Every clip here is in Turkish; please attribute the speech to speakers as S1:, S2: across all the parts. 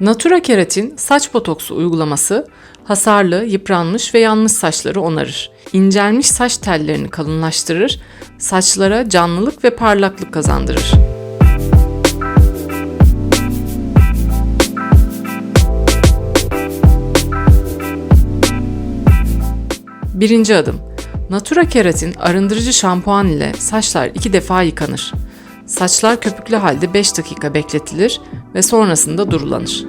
S1: Natura Keratin saç botoksu uygulaması hasarlı, yıpranmış ve yanmış saçları onarır. İncelmiş saç tellerini kalınlaştırır, saçlara canlılık ve parlaklık kazandırır. Birinci adım. Natura Keratin arındırıcı şampuan ile saçlar iki defa yıkanır. Saçlar köpüklü halde 5 dakika bekletilir ve sonrasında durulanır.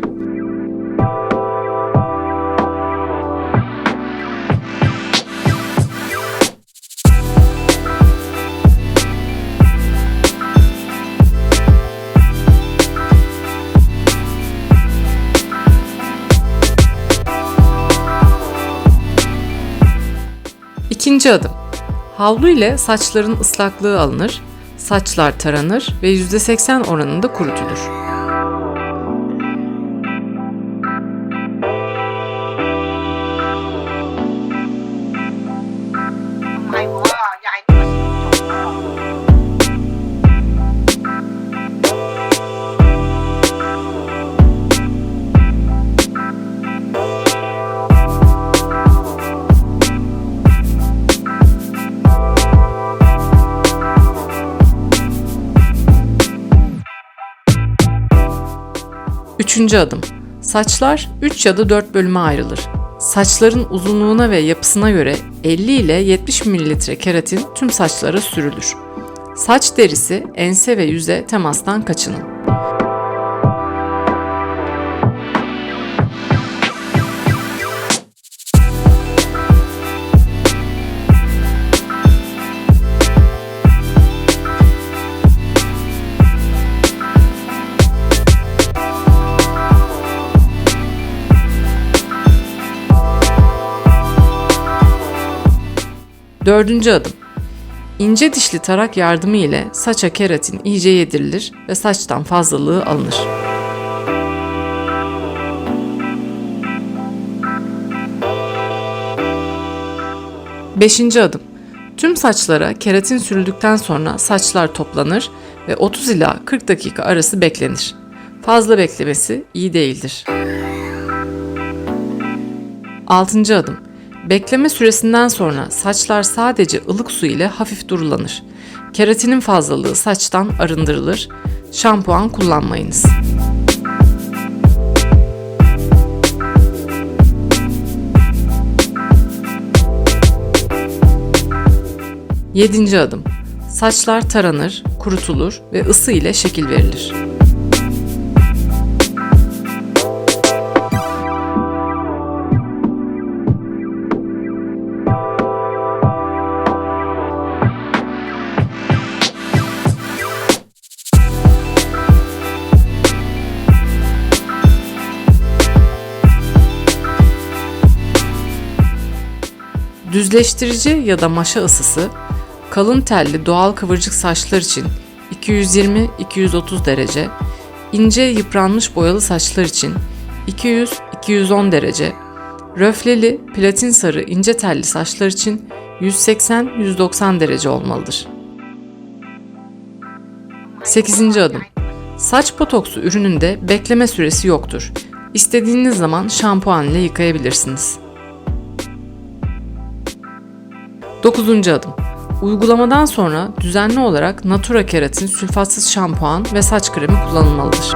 S1: İkinci adım. Havlu ile saçların ıslaklığı alınır, saçlar taranır ve %80 oranında kurutulur. Üçüncü adım. Saçlar 3 ya da 4 bölüme ayrılır. Saçların uzunluğuna ve yapısına göre 50 ile 70 ml keratin tüm saçlara sürülür. Saç derisi, ense ve yüze temastan kaçının. Dördüncü adım. İnce dişli tarak yardımı ile saça keratin iyice yedirilir ve saçtan fazlalığı alınır. Beşinci adım. Tüm saçlara keratin sürüldükten sonra saçlar toplanır ve 30 ila 40 dakika arası beklenir. Fazla beklemesi iyi değildir. Altıncı adım. Bekleme süresinden sonra saçlar sadece ılık su ile hafif durulanır. Keratinin fazlalığı saçtan arındırılır. Şampuan kullanmayınız. Yedinci adım. Saçlar taranır, kurutulur ve ısı ile şekil verilir. Düzleştirici ya da maşa ısısı kalın telli doğal kıvırcık saçlar için 220-230 derece, ince yıpranmış boyalı saçlar için 200-210 derece, röfleli platin sarı ince telli saçlar için 180-190 derece olmalıdır. 8. adım. Saç botoksu ürününde bekleme süresi yoktur. İstediğiniz zaman şampuan ile yıkayabilirsiniz. 9. adım. Uygulamadan sonra düzenli olarak Natura Keratin sülfatsız şampuan ve saç kremi kullanılmalıdır.